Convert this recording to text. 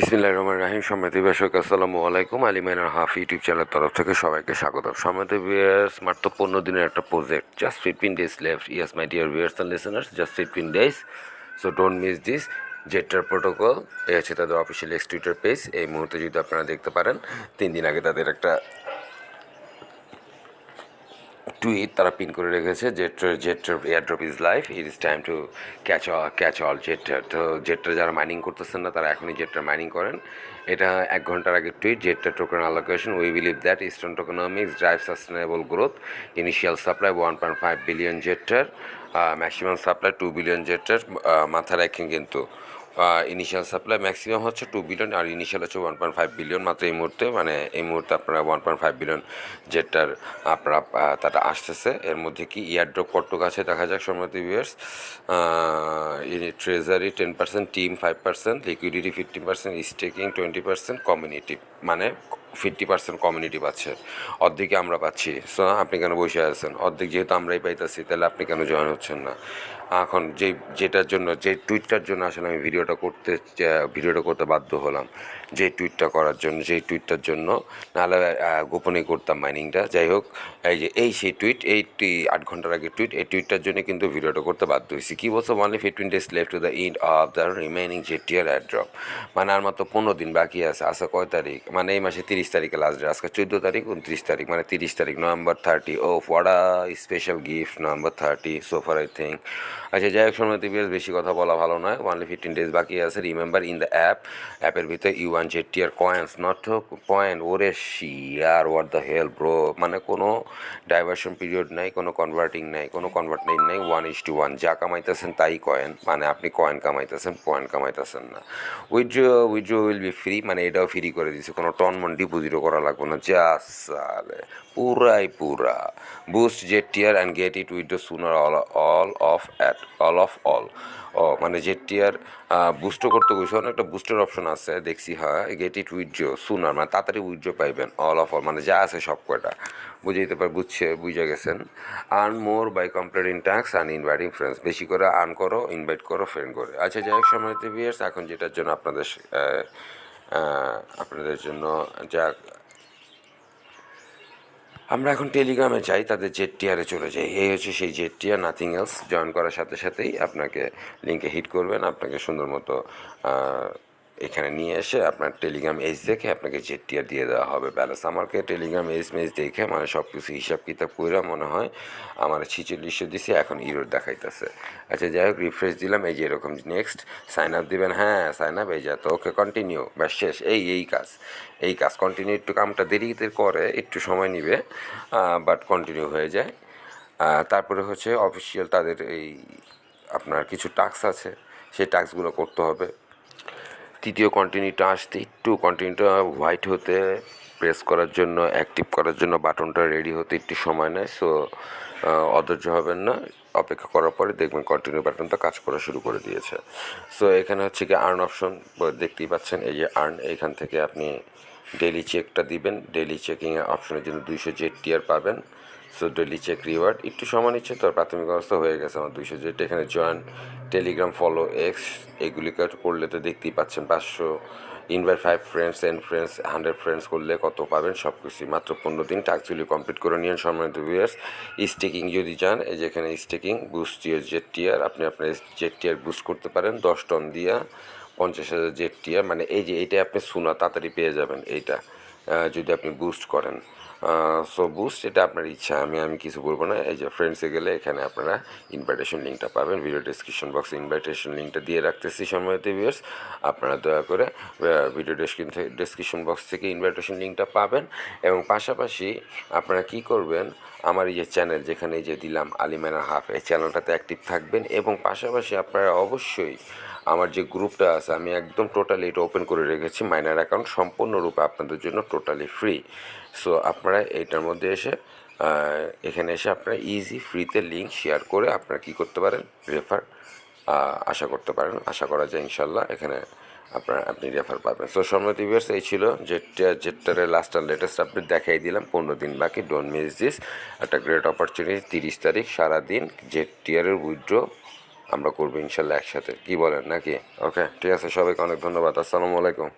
বিসমিল্লাহ রহমান রাহিম। সম্মানিত দর্শক আসসালামু আলাইকুম। আলিমাইনার হাফ ইউটিউব চ্যানেলের তরফ থেকে সবাইকে স্বাগত সম্মানিত ভিউয়ার্স, মাত্র পনেরো দিনের একটা project just fifteen days left yes my dear viewers and listeners just fifteen days so don't miss this Zetar protocol এই হচ্ছে তাদের অফিসিয়াল এক্স টুইটার পেজ এই মুহূর্তে যদি আপনারা দেখতে পারেন, তিন দিন আগে তাদের একটা টুইট তারা পিন করে রেখেছে Zetrar Zetrar airdrop is live it is time to catch catch all Zetrar তো জেট্রার যারা মাইনিং করতেছেন না, তারা এখনই জেট্রার মাইনিং করেন। এটা এক ঘণ্টার আগে tweet Zetrar token allocation we believe that eastern tokenomics drive sustainable growth initial supply one point five billion Zetrar maximum supply two billion Zetrar মাথা রাখেন কিন্তু। ইনিশিয়াল সাপ্লাই ম্যাক্সিমাম হচ্ছে টু বিলিয়ন আর ইনিশিয়াল হচ্ছে ওয়ান পয়েন্ট ফাইভ বিলিয়ন মাত্র এই মুহূর্তে। মানে এই মুহূর্তে আপনারা ওয়ান পয়েন্ট ফাইভ বিলিয়ন যেটার, আপনারা তাটা আসতেছে। এর মধ্যে কি ইয়ারড্রপ কট্টক আছে দেখা যাক সম্মতি viewers treasury ten percent team five percent liquidity fifty percent staking twenty percent community মানে ফিফটি পার্সেন্ট কমিউনিটি পাচ্ছে। অর্ধেকে আমরা পাচ্ছি। সো আপনি কেন বসে আছেন? অর্ধেক যেহেতু আমরাই পাইতেছি, তাহলে আপনি কেন জয়েন হচ্ছেন না? এখন যে, যেটার জন্য, যে টুইটটার জন্য আসলে আমি ভিডিওটা করতে ভিডিওটা করতে বাধ্য হলাম, যে টুইটটা করার জন্য যেই টুইটটার জন্য, নাহলে গোপনে করতাম মাইনিংটা। যাই হোক, এই যে, এই সেই টুইট এই আট ঘণ্টার আগে টুইট, এই টুইটটার জন্য কিন্তু ভিডিওটা করতে বাধ্য হয়েছি। কী বলছো only fifteen days left to the end of the remaining Zetiar airdrop মানে আর মাত্র পনেরো দিন বাকি আছে আসা কয় তারিখ? মানে এই মাসে তিরিশ তারিখে লাস্ট ডে আজকে চোদ্দ তারিখ, উনত্রিশ তারিখ মানে তিরিশ তারিখ November thirty oh what special gift November thirty so far I think আচ্ছা যাই হোক সময় বেশ বেশি কথা বলা ভালো নয়। ওয়ানলি ফিফটিন ডেজ বাকি আছে রিমেম্বার ইন দ্য অ্যাপ অ্যাপের ভিতরে you won Zetiar coins not point ওরে শিয়ার ওয়াট দ্য হেল ব্রো মানে কোনো ডাইভার্সন পিরিয়ড নাই, কোনো কনভার্টিং নাই, কোনো কনভার্টিং নাই ওয়ান ইস টু ওয়ান যা কামাইতেছেন তাই কয়েন মানে আপনি কয়েন কামাইতেছেন পয়েন্ট কামাইতেছেন না। Withdraw withdraw will be free মানে এটাও ফ্রি করে দিছে, কোনো টন মন ডিপোজিটও করা লাগবে না। যা সালে, পুরাই পুরা। Boost Zetiar and get it with the sooner all all of at all of all oh মানে জেট টিয়ার বুস্টও করতে গেছে একটা বুস্টের অপশন আছে, দেখছি হ্যাঁ গেট ইট উইথড্র সুনার মানে তাড়াতাড়ি উইথড্র পাইবেন অল অফ অল মানে যা আছে সব কয়টা। বুঝাইতে পার, বুঝছে, বুঝে গেছেন। Earn more by completing tasks and inviting friends বেশি করে আর্ন করো ইনভাইট করো ফ্রেন্ড করে। আচ্ছা যাই হোক বিয়ার্স এখন যেটার জন্য আপনাদের আপনাদের জন্য যা আমরা এখন টেলিগ্রামে যাই, তাদের জেড টিয়ারে চলে যাই। এই হচ্ছে সেই জেড টিয়ার নাথিং এলস জয়েন করার সাথে সাথেই আপনাকে লিঙ্কে হিট করবেন, আপনাকে সুন্দর মতো এখানে নিয়ে এসে আপনার টেলিগ্রাম এজ দেখে আপনাকে জেড টিয়ার দিয়ে দেওয়া হবে। ব্যালেন্স আমাকে টেলিগ্রাম এজ মেজ দেখে মানে সব কিছু হিসাব কিতাব কইরা মনে হয় আমার ছিচল্লিশশো দিছে, এখন ইরোর দেখাইতেছে। আচ্ছা যাই হোক রিফ্রেশ দিলাম, এই যে এরকম নেক্সট সাইন আপ দিবেন। হ্যাঁ সাইন আপ এই যা তো ওকে কন্টিনিউ ব্যাস, শেষ, এই এই কাজ এই কাজ কন্টিনিউ একটু কামটা দেরিতে করে, একটু সময় নিবে বাট কন্টিনিউ হয়ে যায়। তারপরে হচ্ছে অফিসিয়াল তাদের এই আপনার কিছু টাস্ক আছে, সেই টাস্কগুলো করতে হবে। তৃতীয় কন্টিনিউটা আসতে একটু কন্টিনিউটা হোয়াইট হতে প্রেস করার জন্য অ্যাক্টিভ করার জন্য বাটনটা রেডি হতে একটু সময় নেয়। সো অধৈর্য হবেন না। অপেক্ষা করার পরে দেখবেন কন্টিনিউ বাটনটা কাজ করা শুরু করে দিয়েছে। সো এখানে হচ্ছে কি আর্ন অপশন দেখতেই পাচ্ছেন এই যে আর্ন এখান থেকে আপনি ডেলি চেকটা দিবেন। ডেলি চেকিংয়ের অপশনের জন্য দুইশো জেড টিয়ার পাবেন। সো ডেলি চেক রিওয়ার্ড একটু সময় নিচ্ছে তো প্রাথমিক অবস্থা হয়ে গেছে আমার দুইশো জেড এখানে জয়েন টেলিগ্রাম ফলো এক্স এগুলি করলে তো দেখতেই পাচ্ছেন পাঁচশো invite five friends and friends hundred friends করলে কত পাবেন সব কিছুই মাত্র পনেরো দিন টাস্কগুলি কমপ্লিট করে নিন সম্মানিত ভিউয়ার্স স্টেকিং যদি চান, এই যে এখানে staking boost year Z tier আপনি আপনার জেড টিয়ার বুস্ট করতে পারেন, দশ টন দিয়া পঞ্চাশ হাজার জেড টিয়ার মানে এই যে এইটা আপনি শোনা তাড়াতাড়ি পেয়ে যাবেন, এইটা যদি আপনি বুস্ট করেন। সো বুস্ট এটা আপনার ইচ্ছা, আমি আমি কিছু বলব না। এই যে ফ্রেন্ডসে গেলে এখানে আপনারা ইনভাইটেশন লিঙ্কটা পাবেন। ভিডিও ডিসক্রিপশন বক্সে ইনভাইটেশন লিঙ্কটা দিয়ে রাখতেছি সময়তে ভিউয়ার্স আপনারা দয়া করে ভিডিও ডেসক্রিপশন বক্স থেকে ইনভাইটেশন লিঙ্কটা পাবেন। এবং পাশাপাশি আপনারা কি করবেন আমার এই যে চ্যানেল যেখানে এই যে দিলাম আলিমেনা হাফ, এই চ্যানেলটাতে অ্যাক্টিভ থাকবেন এবং পাশাপাশি আপনারা অবশ্যই আমার যে গ্রুপটা আছে, আমি একদম টোটালি এটা ওপেন করে রেখেছি মাইনার অ্যাকাউন্ট সম্পূর্ণরূপে আপনাদের জন্য টোটালি ফ্রি সো আপনারা এটার মধ্যে এসে এখানে এসে আপনারা ইজি ফ্রিতে লিঙ্ক শেয়ার করে আপনারা কী করতে পারেন? রেফার আশা করতে পারেন, আশা করা যায় ইনশাল্লাহ এখানে আপনার, আপনি রেফার পাবেন। সো সম্মতি ভিউয়ার্স এই ছিল জেটটা জেটটারের লাস্ট আর লেটেস্ট আপডেট দেখাই দিলাম, পনেরো দিন বাকি ডোন্ট মিস দিস একটা গ্রেট অপরচুনিটি তিরিশ তারিখ, সারাদিন জেট টিয়ারের উইড্রো আমরা করব ইনশাল্লাহ একসাথে। কি বলেন নাকি? ওকে ঠিক আছে, সবাইকে অনেক ধন্যবাদ, আসসালামু আলাইকুম।